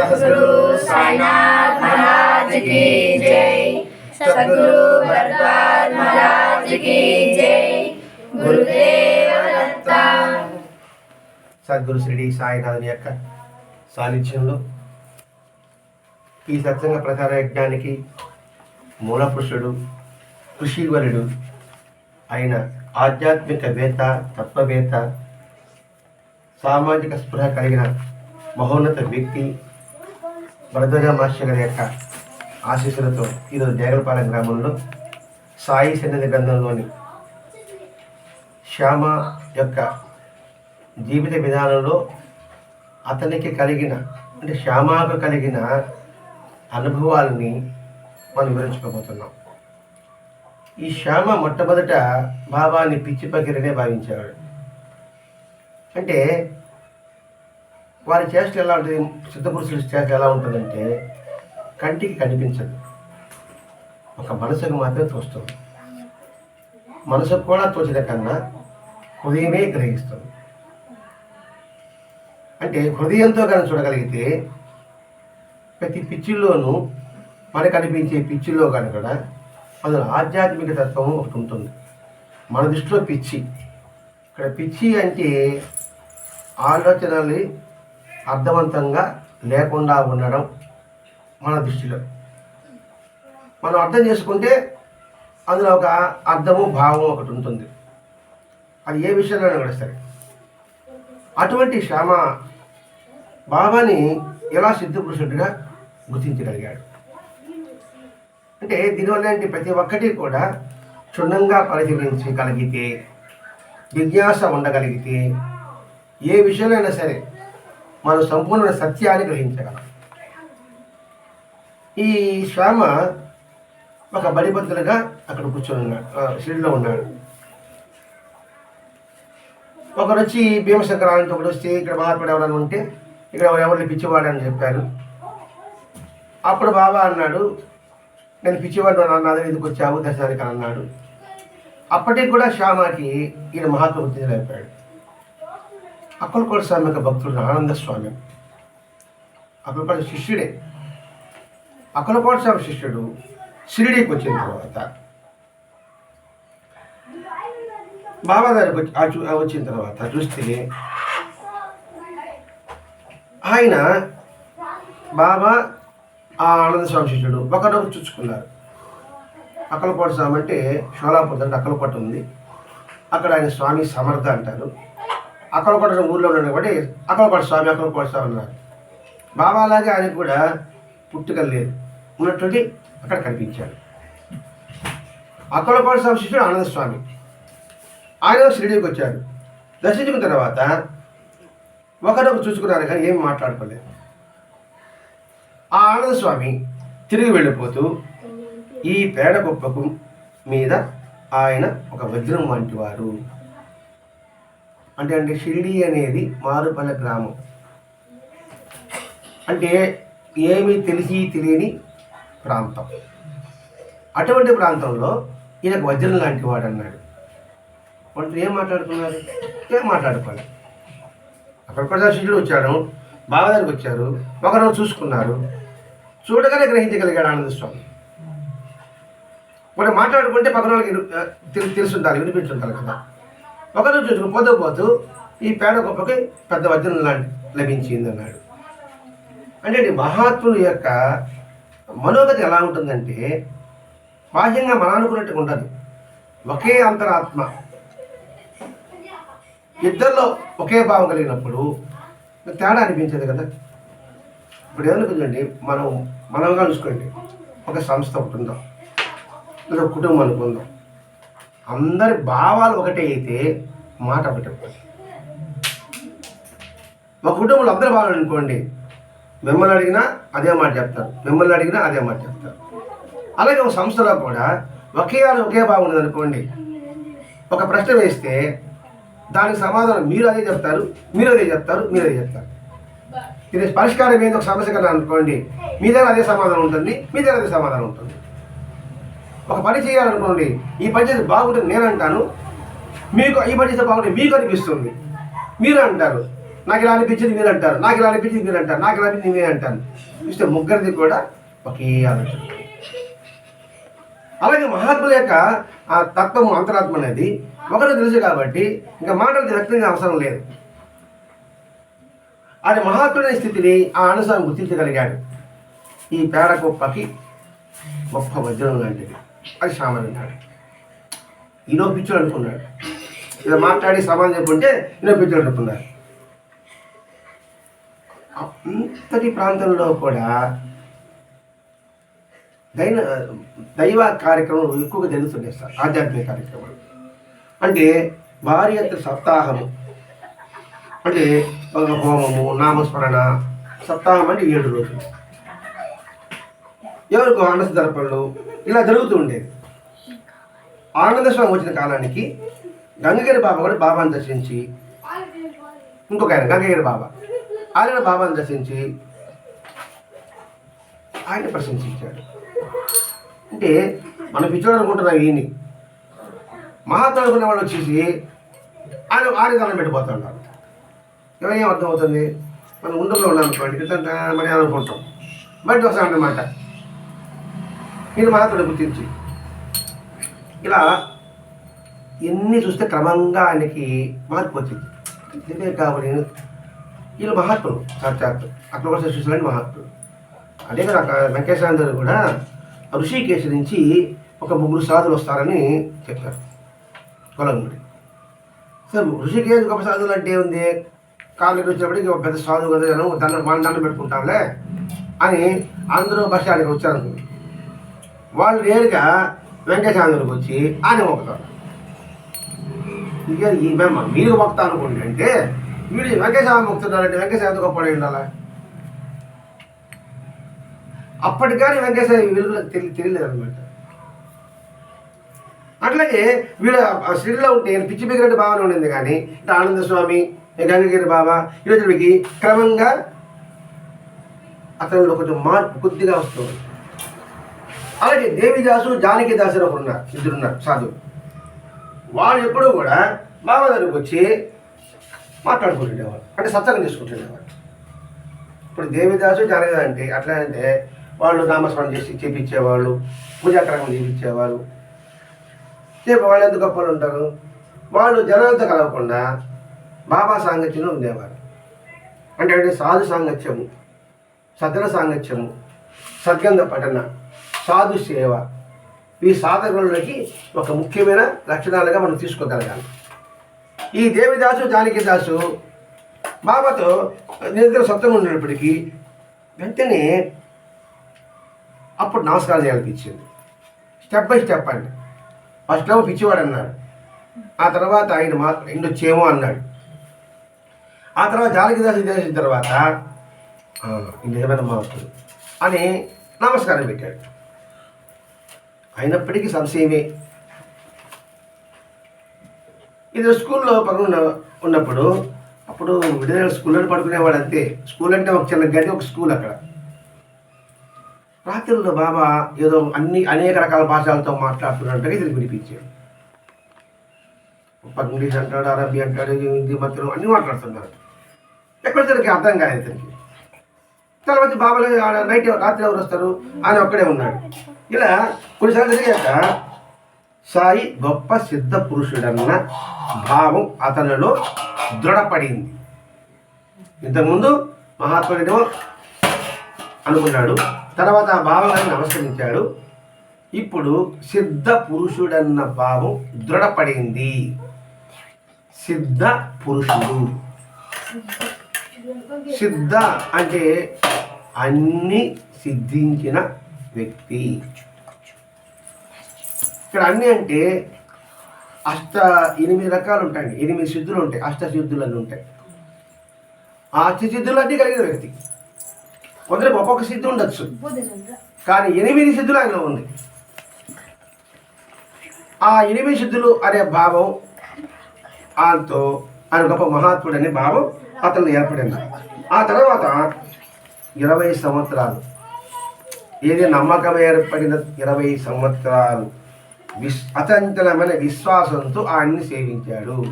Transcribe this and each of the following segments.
Sadhguru Sainath Maharaj key జై. Sadhguru Bharadwaj Maharaj key జై. గురుదేవ దత్త. సద్గురు శ్రీ సాయినాథుని యొక్క సాన్నిధ్యంలో ఈ సత్సంగ ప్రచార యజ్ఞానికి మూలపురుషుడు కృషివరుడు అయిన ఆధ్యాత్మికవేత్త తత్వవేత్త సామాజిక స్పృహ కలిగిన మహోన్నత వ్యక్తి భరద్వాజ మాస్టర్ గారి యొక్క ఆశీస్సులతో ఈరోజు దేగలపాలెం గ్రామంలో సాయి సన్నిధి గ్రంథంలోని శ్యామ యొక్క జీవిత విధానంలో అతనికి కలిగిన అంటే శ్యామకు కలిగిన అనుభవాలని మనం వివరించుకోబోతున్నాం. ఈ శ్యామ మొట్టమొదట బాబాని పిచ్చి పకిరనే భావించేవాడు. అంటే వారి చేష్ట ఎలా ఉంటుంది సిద్ధపురుషుల చేష్ట ఎలా ఉంటుందంటే కంటికి కనిపించదు. ఒక మనసుకు మాత్రమే తోస్తుంది. మనసుకు కూడా తోచిన కన్నా హృదయమే గ్రహిస్తుంది. అంటే హృదయంతో కనుక చూడగలిగితే ప్రతి పిచ్చిల్లోనూ మనకు కనిపించే పిచ్చిల్లో కనుక అందులో ఆధ్యాత్మిక తత్వం ఒకటి ఉంటుంది. మన దృష్టిలో పిచ్చి. ఇక్కడ పిచ్చి అంటే ఆలోచనలు అర్థవంతంగా లేకుండా ఉండడం మన దృష్టిలో. మనం అర్థం చేసుకుంటే అందులో ఒక అర్థము భావం ఒకటి ఉంటుంది. అది ఏ విషయంలో కూడా సరే. అటువంటి శ్యామ బాబాని ఎలా సిద్ధపురుషుడిగా గుర్తించగలిగాడు? అంటే దీనివల్ల ప్రతి ఒక్కటి కూడా క్షుణ్ణంగా పరిశీలించగలిగితే జిజ్ఞాస ఉండగలిగితే ఏ విషయంలో సరే మనం సంపూర్ణ సత్యాన్ని గ్రహించగలం. ఈ శ్యామ ఒక బడిబద్దులుగా అక్కడ కూర్చొని ఉన్నాడు షిరిలో ఉన్నాడు. ఒకరు వచ్చి భీమశంకరానికి ఒకడు వస్తే ఇక్కడ మహాత్ముడు ఎవరైనా ఉంటే ఇక్కడ ఎవరిని పిచ్చివాడని చెప్పారు. అప్పుడు బాబా అన్నాడు నేను పిచ్చివాడు అన్నది ఎందుకు వచ్చావు? దర్శనానికి అన్నాడు. అప్పటికి కూడా శ్యామకి ఈయన మహాత్మ గుర్తించలేకపోయాడు అక్కలకోట స్వామి యొక్క భక్తుడు ఆనంద స్వామి. అక్కలకోట శిష్యుడే. అక్కలకోట స్వామి శిష్యుడు షిరిడీకి వచ్చిన తర్వాత బాబా గారికి వచ్చి వచ్చిన తర్వాత చూస్తే ఆయన బాబా ఆ ఆనంద స్వామి శిష్యుడు ఒకరొకరు చూసుకున్నారు. అక్కలకోట స్వామి అంటే షోలాపూర్ అంటే అక్కలకోట ఉంది. అక్కడ ఆయన స్వామి సమర్థ అంటారు. అక్కలకోట ఊర్లో ఉన్నాడు కాబట్టి అక్కలకోట స్వామి అక్కలకోట స్వామి అన్నారు. బాబా అలాగే ఆయనకు కూడా పుట్టుక లేదు. ఉన్నటువంటి అక్కడ కనిపించాడు. అక్కలకోట స్వామి శిష్యుడు ఆనంద స్వామి. ఆయన షిరిడీకి వచ్చారు దర్శించుకున్న తర్వాత ఒకరొకరు చూసుకున్నారు కానీ ఏం మాట్లాడుకోలేదు. ఆ ఆనంద స్వామి తిరిగి వెళ్ళిపోతూ ఈ పేడ కుప్పకు మీద ఆయన ఒక వజ్రం వంటి వారు అంటే అంటే షిల్డి అనేది మారుపల్లె గ్రామం. అంటే ఏమీ తెలిసి తెలియని ప్రాంతం. అటువంటి ప్రాంతంలో ఈయనకు వజ్రం లాంటి వాడు అన్నాడు. వాళ్ళు ఏం మాట్లాడుకున్నారు? ఏం మాట్లాడుకోవాలి అక్కడ కూడా శిష్యుడు వచ్చాడు బాబా దగ్గరికి వచ్చారు ఒకరోజు చూసుకున్నారు. చూడగానే గ్రహించగలిగాడు ఆనంద స్వామి. వాళ్ళు మాట్లాడుకుంటే పక్కన వాళ్ళకి తెలుసు ఆ, తెలుసుంటారు వినిపించుంటారు కదా. ఒకరోజు చూసుకుని పోతూ పోతూ ఈ పేడ గొప్పకి పెద్ద వజ్రం లాంటి లభించింది అన్నాడు. అంటే ఈ యొక్క మనోగతి ఎలా ఉంటుందంటే బాహ్యంగా మన అనుకున్నట్టుగా ఉండదు. ఒకే అంతరాత్మ. ఇద్దరిలో ఒకే భావం కలిగినప్పుడు తేడా అనిపించదు కదా? ఇప్పుడు ఏమనుకుందండి మనం మనంగా చూసుకోండి ఒక సంస్థ ఒకటి ఉందాం లేదా ఒక కుటుంబం అనుకుందాం. అందరి భావాలు ఒకటే అయితే మాట ఒకటే మా కుటుంబంలో అందరి భావాలు అనుకోండి మిమ్మల్ని అడిగినా అదే మాట చెప్తారు మిమ్మల్ని అడిగినా అదే మాట చెప్తారు. అలాగే ఒక సంస్థలో కూడా ఒకే ఆడ ఒకే భావం ఉంది అనుకోండి ఒక ప్రశ్న వేస్తే దానికి సమాధానం మీరు అదే చెప్తారు మీరు అదే చెప్తారు మీరు అదే చెప్తారు. ఇది పరిష్కారం ఏదో ఒక సమస్య కదా అనుకోండి మీ దగ్గర అదే సమాధానం ఉంటుంది మీ దగ్గర అదే సమాధానం ఉంటుంది. ఒక పని చేయాలనుకోండి ఈ పని చేస్తే బాగుంటుంది నేను అంటాను మీకు ఈ పని చేస్తే బాగుంటుంది మీకు అనిపిస్తుంది. మీరు అంటారు నాకు ఇలా అనిపించింది మీరు అంటారు నాకు ఇలా అనిపించింది మీరు అంటారు నాకు ఇలా అనిపించింది మీరు అంటారు ఇస్తే ముగ్గురిది కూడా ఒకే ఆలోచన. అలాగే మహాత్ముల యొక్క ఆ తత్వము అంతరాత్మ అనేది ఒకరు తెలుసు కాబట్టి ఇంకా మాటలు వ్యక్తంగా అవసరం లేదు. అది మహాత్ముడైన స్థితిని ఆ అనుసారం గుర్తించగలిగాడు. ఈ పేడ కుప్పకి గొప్ప వజ్రం లాంటిది. అది సామాన్యుడు ఈయన పిచ్చుడు అనుకున్నాడు. ఇలా మాట్లాడి సమాధానం చెప్పుంటే ఈయన పిచ్చుడు అనుకున్నాడు. అంతటి ప్రాంతంలో కూడా దైన దైవ కార్యక్రమం ఎక్కువగా జరుగుతుండే సార్ ఆధ్యాత్మిక కార్యక్రమాలు. అంటే భారీ ఎత్తున సప్తాహము. అంటే ఒక హోమము నామస్మరణ సప్తాహం అంటే ఏడు రోజులు. ఎవరికో ఆనంద దర్పణలు ఇలా జరుగుతూ ఉండేది ఆనంద స్వామి వచ్చిన కాలానికి గంగగిరి బాబా కూడా బాబాను దర్శించి ఇంకొక ఆయన గంగగిరి బాబా. ఆయన బాబాను దర్శించి ఆయన ప్రశంసించాడు. అంటే మన పిచ్చోడు అనుకుంటున్నాం ఈయన్ని. మహాత్ముడు అనుకునే వాళ్ళు వచ్చేసి ఆయన ఆయన దండం పెట్టిపోతున్నారు ఏమేం అర్థమవుతుంది మనం ఉండలో ఉన్నాం అనుకోండి మరి అనుకుంటాం. బయట వస్తామన్నమాట అన్నమాట మీరు గుర్తించి. ఇలా ఎన్ని చూస్తే క్రమంగా ఆయనకి మార్పు వచ్చింది. ఇదే కాబట్టి వీళ్ళు మహాత్ములు సాక్షాత్ అక్కడ కూడా సృష్టించాలని మహాత్ములు అదే కదా కూడా ఋషికేశ్ నుంచి ఒక ముగ్గురు సాధులు వస్తారని చెప్పారు. కొలంగుడి. సార్ ఋషికేశ్ గొప్ప సాధువులు అంటే ఉంది కాళ్ళు వచ్చినప్పటికి ఒక పెద్ద సాధువు కదా జనం దండం వాళ్ళ దండం పెట్టుకుంటాంలే అని అందరూ బస్ స్టాండ్కి వచ్చారు వాళ్ళు నేరుగా వెంకటేశ్వరుడికి వచ్చి ఆయన మొక్కుతారు. ఇక ఈ మేము మీరు మొక్తా అనుకోండి అంటే వీడు వెంకటేశ్వర మొక్కుతున్నారంటే వెంకటేశ్వర గొప్ప ఉండాలా? అప్పటికని వెంకటేశ్వర విలువ తెలి తెలియలేదు అనమాట అట్లాగే వీడు ఆ శ్రీలో ఉంటే పిచ్చి బిగినట్టు భావన ఉండింది కానీ ఇటు ఆనంద స్వామి గంగగిరి బాబా ఈరోజు క్రమంగా అతనిలో కొంచెం మార్పు కొద్దిగా వస్తుంది అలాగే దేవిదాసు జానకిదాసు అని ఒకరు ఉన్నారు ఇద్దరున్నారు సాధువు వాళ్ళు ఎప్పుడూ కూడా బాబా దగ్గరికి వచ్చి మాట్లాడుకుంటుండేవాళ్ళు. అంటే సత్సంగం తీసుకుంటుండేవాళ్ళు ఇప్పుడు దేవిదాసు జానకిదాసు అంటే అట్లా అంటే వాళ్ళు నామస్మరణ చేసి చేపించేవాళ్ళు పూజాక్రమం చేపించేవాళ్ళు. రేపు వాళ్ళు ఎంత గొప్పలు ఉంటారు? వాళ్ళు జనాలతో కలవకుండా బాబా సాంగత్యంలో ఉండేవారు. అంటే అంటే సాధు సాంగత్యము సజ్జన సాంగత్యము సద్గంధ పఠన సాధు సేవ. ఈ సాధకులకి ఒక ముఖ్యమైన లక్షణాలుగా మనం తీసుకోగలగాలి. ఈ దేవిదాసు జానకిదాసు బాబాతో నిరంతరం సొంతంగా ఉన్నప్పటికీ వెంటనే అప్పుడు నమస్కారం చేయాలనిపించింది. స్టెప్ బై స్టెప్ అండి. ఫస్ట్ ఏమో పిచ్చివాడు అన్నాడు ఆ తర్వాత ఆయన మా ఇండొచ్చేమో అన్నాడు. ఆ తర్వాత జానకిదాసు చేసిన తర్వాత ఇంకేమైనా ఇది అని నమస్కారం పెట్టాడు. అయినప్పటికీ సంశయమే. ఇది స్కూల్లో పక్కన ఉన్నప్పుడు అప్పుడు విడుదల స్కూల్లో పడుకునేవాడు అంతే స్కూల్ అంటే ఒక చిన్న గది ఒక స్కూల్ అక్కడ. రాత్రుల్లో బాబా ఏదో అన్ని అనేక రకాల భాషలతో మాట్లాడుతున్నట్టుగా ఇది వినిపించాడు ఇంగ్లీష్ అంటాడు అరబీ అంటాడు హిందీ మాత్రం అన్ని మాట్లాడుతున్నారు. ఎక్కడ తనకి అర్థం కాదు ఇతనికి. తర్వాత బాబాలో బాబాలు నైట్ రాత్రి ఎవరు వస్తారు? ఆయన ఒక్కడే ఉన్నాడు. ఇలా కొన్నిసార్లు జరిగాక సాయి గొప్ప సిద్ధ పురుషుడన్న భావం అతనిలో దృఢపడింది. ఇంతకుముందు మహాత్ముడేమో అనుకున్నాడు తర్వాత ఆ భావం నమస్కరించాడు. ఇప్పుడు సిద్ధ పురుషుడన్న భావం దృఢపడింది. సిద్ధ పురుషుడు. సిద్ధ అంటే అన్ని సిద్ధించిన వ్యక్తి. ఇక్కడ అన్ని అంటే అష్ట ఎనిమిది రకాలు ఉంటాయండి. ఎనిమిది సిద్ధులు ఉంటాయి. అష్ట సిద్ధులు అన్నీ ఉంటాయి. ఆ సిద్ధులు అన్నీ కలిగిన వ్యక్తి. కొందరికి ఒక్కొక్క సిద్ధి ఉండొచ్చు. కానీ ఎనిమిది సిద్ధులు ఆయనలో ఉంది. ఆ ఎనిమిది సిద్ధులు అనే భావం ఆయనతో ఆయన గొప్ప మహాత్ముడు అనే భావం అతను ఏర్పడింది. ఆ తర్వాత ఇరవై సంవత్సరాలు. ఏది నమ్మకం ఏర్పడిన ఇరవై సంవత్సరాలు. విశ్ అచంచలమైన విశ్వాసంతో ఆయన్ని సేవించాడు.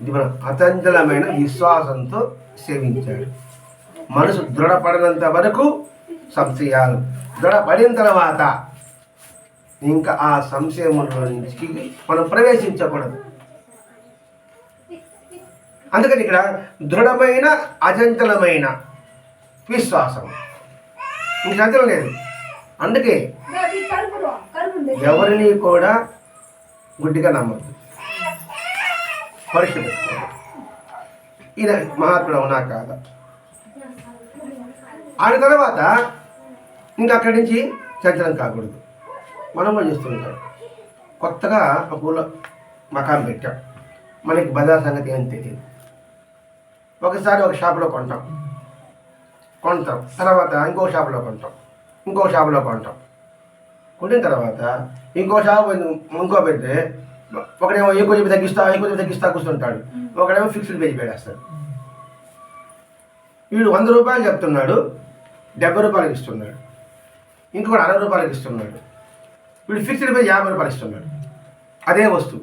ఇది మన అచంచలమైన విశ్వాసంతో సేవించాడు. మనసు దృఢపడినంత వరకు సంశయాలు. దృఢపడిన తర్వాత ఇంకా ఆ సంశయముల నుంచి మనం ప్రవేశించకూడదు. అందుకని ఇక్కడ దృఢమైన అచంచలమైన విశ్వాసం. ఇంక చంచలం లేదు? అందుకే ఎవరిని కూడా గుడ్డిగా నమ్మద్దు. పరీక్ష పెట్టుకోవాలి ఈయన మహాత్ముడు అవునా కాదా? ఆయన తర్వాత ఇంకా అక్కడి నుంచి చంచలం కాకూడదు. మనం కూడా చేస్తుంటాం కొత్తగా ఒక ఊళ్ళో మకాం పెట్టాం. మనకి బజార్ సంగతి ఏం తెలియదు. ఒకసారి ఒక షాప్లో కొంటాం. కొంటాం. తర్వాత ఇంకో షాప్లో కొంటాం. ఇంకో షాప్లో కొంటాం. కొట్టిన తర్వాత ఇంకో షాప్ ఇంకో పెడితే ఒకడేమో ఎక్కువ చెప్పి తగ్గిస్తా ఎక్కువ చెప్పి తగ్గిస్తా కూర్చుంటాడు. ఒకడేమో ఫిక్స్డ్ పేజ్ పెట్టేస్తాడు. వీడు వంద రూపాయలు చెప్తున్నాడు డెబ్బై రూపాయలకి ఇస్తున్నాడు. ఇంకొకటి అరవై రూపాయలకి ఇస్తున్నాడు. వీడు ఫిక్స్డ్ పేజ్ యాభై రూపాయలు ఇస్తున్నాడు. అదే వస్తువు.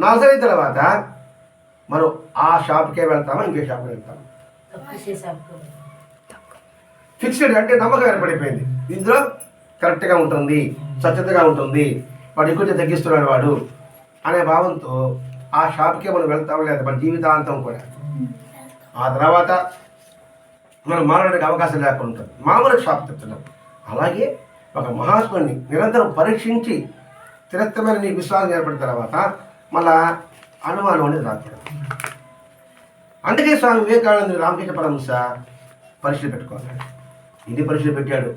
నాలుగు తర్వాత మరో ఆ షాప్కే వెళ్తామా ఇంకే షాప్కి వెళ్తామా? ఫిక్స్డ్ అంటే నమ్మకం ఏర్పడిపోయింది. ఇందులో కరెక్ట్గా ఉంటుంది స్వచ్ఛతగా ఉంటుంది వాడు ఎక్కువ తగ్గిస్తున్నాడు వాడు అనే భావంతో ఆ షాప్కే మనం వెళ్తాం లేదా మన జీవితాంతం కూడా. ఆ తర్వాత మనం మారడానికి అవకాశం లేకుండా ఉంటుంది. మామూలు షాప్ చెప్తున్నాం. అలాగే ఒక మహాత్ముని నిరంతరం పరీక్షించి స్థిరత్వమైన నీ విశ్వాసం ఏర్పడిన తర్వాత మళ్ళా అనుమానం అనేది రాకూడదు. అందుకే స్వామి వివేకానంద రామకృష్ణ పరమహంస పరీక్షలు పెట్టుకోవాలి ఇది పరీక్షలు పెట్టాడు.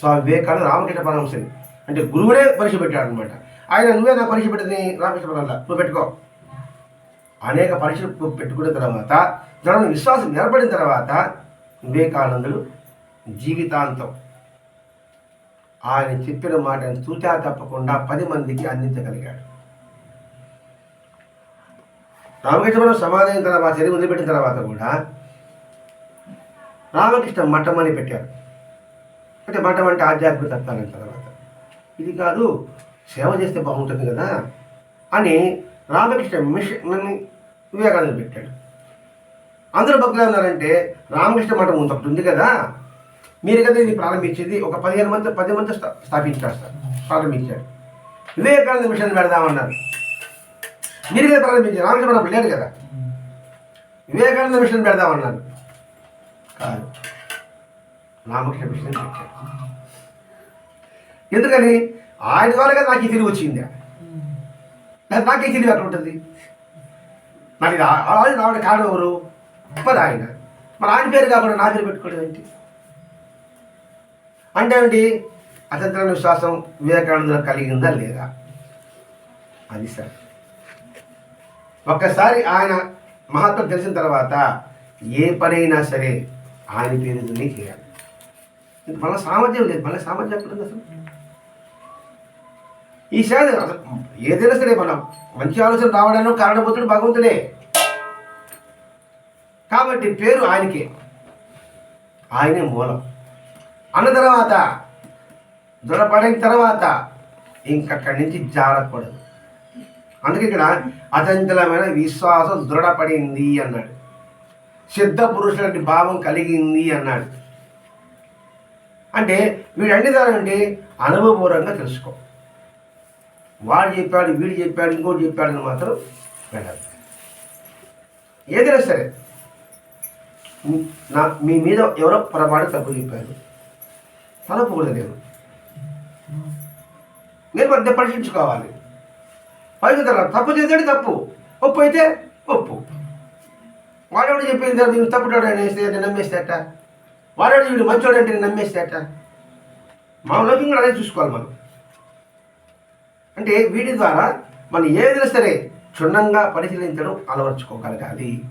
స్వామి వివేకానంద రామకృష్ణ పరమహంసని అంటే గురువునే పరీక్ష పెట్టాడు అనమాట ఆయన నువ్వే నా పరీక్ష పెట్టింది రామకృష్ణ పరమహంస నువ్వు పెట్టుకో. అనేక పరీక్షలు పెట్టుకున్న తర్వాత జనం విశ్వాసం ఏర్పడిన తర్వాత వివేకానందుడు జీవితాంతం ఆయన చెప్పిన మాటను తూచా తప్పకుండా పది మందికి అందించగలిగాడు. రామకృష్ణ సమాధి అయిన తర్వాత చర్య వదిలిపెట్టిన తర్వాత కూడా రామకృష్ణ మఠం అని పెట్టారు. అంటే మఠం అంటే ఆధ్యాత్మిక తత్వాలని తర్వాత. ఇది కాదు సేవ చేస్తే బాగుంటుంది కదా అని రామకృష్ణ మిషన్ వివేకానంద పెట్టాడు. అందరూ భక్తులు ఉన్నారంటే రామకృష్ణ మఠం ఒకటి ఉంది కదా మీరు కదా ఇది ప్రారంభించేది ఒక పదిహేను మంది పది మంది స్థా- స్థాపించారు సార్ ప్రారంభించాడు వివేకానంద మిషన్ పెడదామన్నారు. మీరు కదా ప్రారంభించారు. రామకృష్ణ మఠం కదా. వివేకానంద మిషన్ పెడదామన్నాను కాదు. రామకృష్ణ మిషన్ పెట్టాను ఎందుకని? ఆయన ద్వారా కదా నాకు ఈ తెలివి వచ్చింది. లేదా నాకు ఈ తెలివి అక్కడ ఉంటుంది? నాకు ఇది ఆ- రావడం కారణం ఎవరు? మరి ఆయన. మరి ఆయన పేరు కాకుండా నా పేరు పెట్టుకోవడం ఏంటి? అంటే ఏంటి అతంత్ర విశ్వాసం వివేకానందులో కలిగిందా లేదా? అది సార్. ఒక్కసారి ఆయన మహత్వం తెలిసిన తర్వాత ఏ పనైనా సరే ఆయన పేరుతోనే చేయాలి. ఇది మన సామర్థ్యం లేదు మళ్ళీ సామర్థ్యం ఎక్కడ ఉంది అసలు? ఈసారి ఏదైనా సరే మనం మంచి ఆలోచన రావడానికి కారణభూతుడు భగవంతుడే. కాబట్టి పేరు ఆయనకే. ఆయనే మూలం. అన్న తర్వాత దృఢపడిన తర్వాత ఇంకక్కడి నుంచి జారకూడదు. అందుకే ఇక్కడ అచంచలమైన విశ్వాసం దృఢపడింది అన్నాడు. సిద్ధ పురుషులంటి భావం కలిగింది అన్నాడు. అంటే వీడన్ని దానంటే అనుభవపూర్వంగా తెలుసుకో. వాడు చెప్పాడు వీడు చెప్పాడు ఇంకోటి చెప్పాడని మాత్రం వెళ్ళాలి ఏదైనా సరే నా మీ మీద ఎవరో పొరపాటు తప్పు చెప్పారు. తలపకూడదు నేను నేను మధ్య పరీక్షించుకోవాలి పైకి తర్వాత తప్పు చేశాడు తప్పు. ఒప్పు అయితే ఒప్పు. వాడేవాడు చెప్పింది తర్వాత నేను తప్పుడోడు అనేసి నేను నమ్మేసేట వాడెవడు వీడు మంచోడు అంటే నేను నమ్మేసేట మామూలుగా కూడా అదే చూసుకోవాలి మనం. అంటే వీటి ద్వారా మనం ఏదైనా సరే క్షుణ్ణంగా పరిశీలించడం అలవర్చుకోగలగాలి.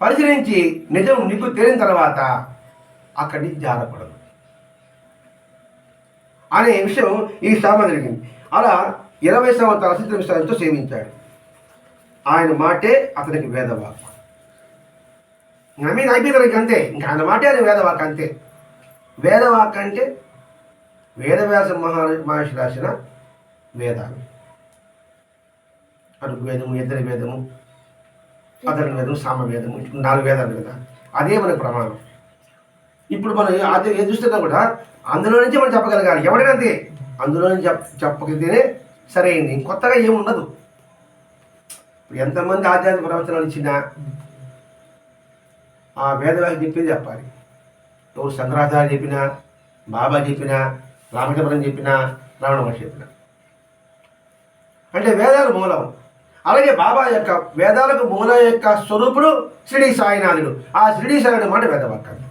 పరిశీలించి నిజం నీకు తేలిన తర్వాత అక్కడి నుంచి అనే విషయం ఈ శ్రామ జరిగింది అలా ఇరవై సంవత్సరాల అసిద్ధ సేవించాడు. ఆయన మాటే అతనికి వేదవాక్ నమ్మిన అయిపోయింది అంతే. ఇంకా ఆయన మాటే ఆయన వేదవాక్ అంతే. వేదవాక్ అంటే వేదవ్యాస మహా మహర్షి రాసిన వేదాలు. అడుగు ఇద్దరి వేదము అతని వేదము సామవేదము ఇప్పుడు నాలుగు వేదాలు కదా. అదే మనకు ప్రమాణం. ఇప్పుడు మనం అది ఏ చూస్తున్నా కూడా అందులో నుంచి మనం చెప్పగలగాలి. ఎవరైనా అంతే. అందులో నుంచి చెప్ప చెప్పగలిగితేనే సరైంది కొత్తగా ఏముండదు ఇప్పుడు ఎంతమంది ఆధ్యాత్మిక ప్రవచనాలు ఇచ్చినా ఆ వేదవాకి చెప్పింది చెప్పాలి. ఎవరు శంకరాచార్య చెప్పినా బాబా చెప్పినా రామచంద్రం చెప్పినా రావణ మహర్షి చెప్పినా. అంటే వేదాలు మూలం. అలాగే బాబా యొక్క వేదాలకు మూల యొక్క స్వరూపుడు షిరిడి సాయినాథుడు. ఆ షిరిడి సాయినాథుడు మాట వేదవాక్యం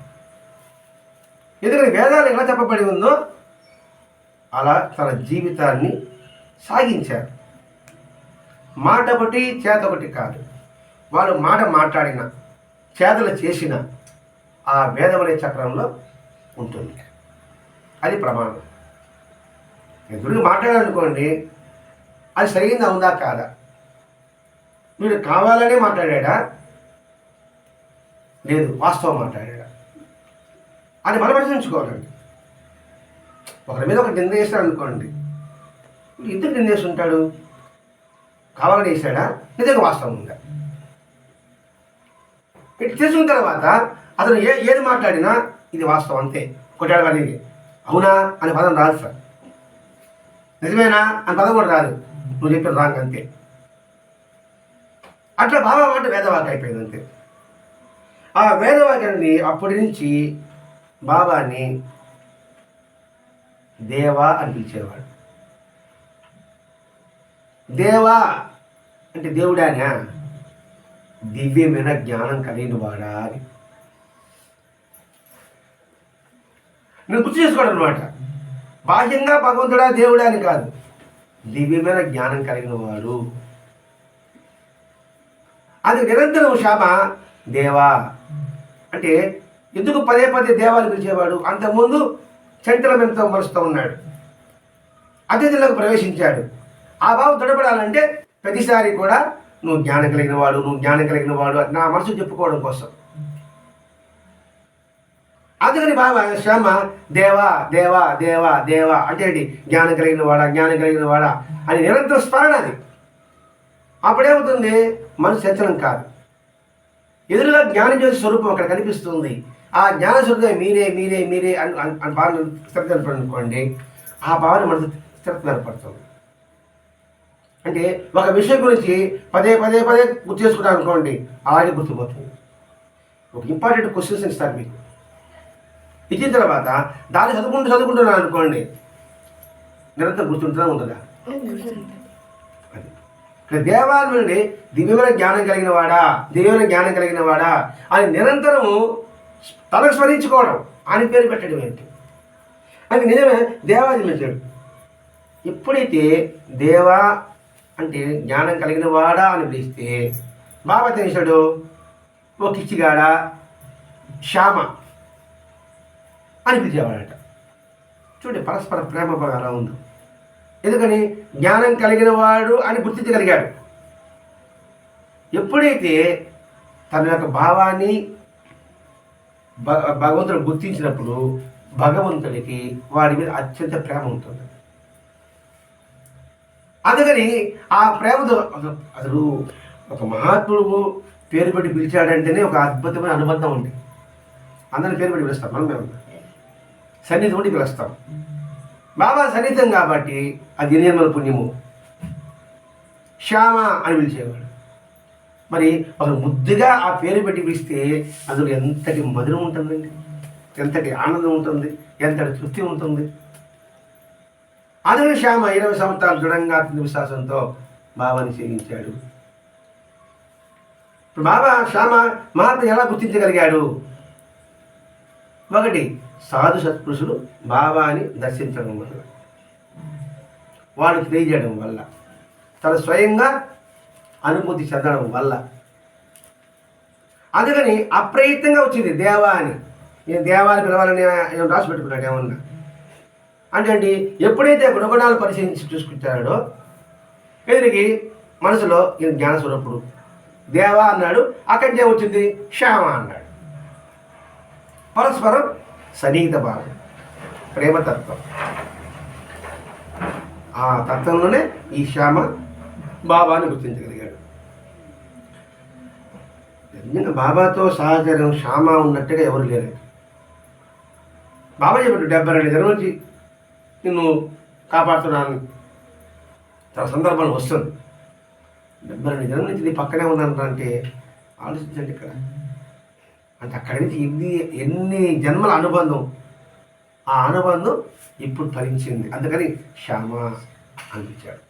ఎందుకంటే వేదాలు ఎలా చెప్పబడి ఉందో అలా తన జీవితాన్ని సాగించారు. మాట ఒకటి చేత ఒకటి కాదు. వాళ్ళు మాట మాట్లాడిన చేతలు చేసిన ఆ వేదమనే చక్రంలో ఉంటుంది. అది ప్రమాణం. ఎదురుగా మాట్లాడాలనుకోండి అది సరిగిందా ఉందా కాదా? వీడు కావాలనే మాట్లాడా లేదు వాస్తవం మాట్లాడా అని మనం పరిశీలించుకోవాలండి. ఒకరి మీద ఒక నింద అనుకోండి ఇద్దరు నింద చేసి ఉంటాడు. కావాలని వేసాడా నిజంగా వాస్తవం ఉందా? ఇటు తెలుసుకున్న తర్వాత అతను ఏ ఏది మాట్లాడినా ఇది వాస్తవం అంతే. కొట్టాడు అనేది అవునా? అనే పదం రాదు సార్. నిజమేనా? అని పదం కూడా రాదు. నువ్వు చెప్పిన రాంగ్ అంతే. అట్లా బాబా మాట వేదవాక్యం అయిపోయింది అంతే. ఆ వేదవాక్యాన్ని అప్పటి నుంచి బాబాని దేవా అని పిలిచేవాడు. దేవా అంటే దేవుడానా దివ్యమైన జ్ఞానం కలిగిన వాడా అని. నేను గుర్తు చేసుకోడు అనమాట బాహ్యంగా భగవంతుడా దేవుడా అని కాదు. దివ్యమైన జ్ఞానం కలిగిన వాడు. అది నిరంతరం శ్యామ దేవా అంటే ఎందుకు పదే పదే దేవాలు పిలిచేవాడు? అంతకుముందు చంచలమెంతో మరుస్తూ ఉన్నాడు. అతిథులకు ప్రవేశించాడు. ఆ భావం దృఢపడాలంటే ప్రతిసారి కూడా నువ్వు జ్ఞానం కలిగిన వాడు నువ్వు జ్ఞానం కలిగిన వాడు అని నా మనసు చెప్పుకోవడం కోసం. అందుకని బాబా శ్యామ దేవా దేవా దేవా దేవా అంటే జ్ఞానం కలిగిన వాడా జ్ఞానం కలిగిన వాడా అని నిరంతర స్మరణ అది. అప్పుడేమవుతుంది? మనసు చంచలం కాదు. ఎదురుగా జ్ఞానం చేసే స్వరూపం అక్కడ కనిపిస్తుంది. ఆ జ్ఞాన స్వరూపం మీరే మీరే మీరే అని అని భావన స్థిరత అనుకోండి ఆ భావన మనసు స్థిరత ఏర్పడుతుంది అంటే ఒక విషయం గురించి పదే పదే పదే గుర్తు చేసుకున్నాను అనుకోండి అలాగే గుర్తుపోతుంది ఒక ఇంపార్టెంట్ క్వశ్చన్స్ ఇస్తారు మీకు. ఇచ్చిన తర్వాత దాన్ని చదువుకుంటూ చదువుకుంటున్నాను అనుకోండి నిరంతరం గుర్తుంటుందా ఉండదా అది. ఇక్కడ దేవాలయం నుండి దివ్యమైన జ్ఞానం కలిగిన వాడా? దివ్యమైన జ్ఞానం కలిగిన వాడా? అని నిరంతరము తనకు స్మరించుకోవడం అని పేరు పెట్టడం ఏంటి? అది నిజమే దేవాది ఎప్పుడైతే దేవా అంటే జ్ఞానం కలిగిన వాడా అని పిలిస్తే బాబా తెలిసాడు ఓ కిచ్చిగాడా శ్యామ అని పిలిచేవాడట. చూడండి పరస్పర ప్రేమ అలా ఉంది. ఎందుకని? జ్ఞానం కలిగిన వాడు అని గుర్తించగలిగాడు. ఎప్పుడైతే తన యొక్క భావాన్ని భ భగవంతుడు గుర్తించినప్పుడు భగవంతుడికి వాడి మీద అత్యంత ప్రేమ ఉంటుంది. అందుకని ఆ ప్రేమతో అసలు- అసలు ఒక మహాత్ముడు పేరు పెట్టి పిలిచాడంటేనే ఒక అద్భుతమైన అనుబంధం ఉంది. అందరిని పేరు పెట్టి పిలుస్తాం మనం మేము సన్నిధి ఉండి పిలుస్తాం. బాబా సన్నిహితం కాబట్టి అది నిర్మల పుణ్యము. శ్యామ అని పిలిచేవాడు. మరి ఒక ముద్దుగా ఆ పేరు పెట్టి పిలిస్తే అందులో ఎంతటి మధురం ఉంటుందండి. ఎంతటి ఆనందం ఉంటుంది. ఎంతటి తృప్తి ఉంటుంది. అదే శ్యామ ఇరవై సంవత్సరాలు దృఢంగా విశ్వాసంతో బాబాని సేవించాడు. ఇప్పుడు బాబా శ్యామ మహాత్మ ఎలా గుర్తించగలిగాడు? ఒకటి సాధు సత్పురుషులు బాబాని దర్శించడం వల్ల వాళ్ళు తెలియజేయడం వల్ల తన స్వయంగా అనుభూతి చెందడం వల్ల. అందుకని అప్రయత్నంగా వచ్చింది దేవా అని. నేను దేవాన్ని పిలవాలని రాసి పెట్టుకున్నాడు ఏమన్నా? అంటే అండి ఎప్పుడైతే గుణగుణాలు పరిశీలించి చూసుకుంటాడో ఎదురికి మనసులో ఈయన జ్ఞానస్వరూపుడు. దేవా అన్నాడు అక్కడి నుంచి ఏమొచ్చింది శ్యామ అన్నాడు. పరస్పరం సన్నిహిత భావం ప్రేమతత్వం. ఆ తత్వంలోనే ఈ శ్యామ బాబాని గుర్తించగలిగాడు. నిజంగా బాబాతో సహచరం శ్యామ ఉన్నట్టుగా ఎవరు లేరు. బాబా చెప్పాడు డెబ్బై రెండు జనం నుంచి నిన్ను కాపాడుతున్నాను. చాలా సందర్భాలు వస్తుంది. డెబ్బై రెండు జనం నుంచి నీ పక్కనే ఉన్నాను అంటే ఆలోచించండి ఇక్కడ. అంటే అక్కడి నుంచి ఎన్ని ఎన్ని జన్మల అనుబంధం ఆ అనుబంధం ఇప్పుడు ఫలించింది. అందుకని శ్యామ అనిపించాడు.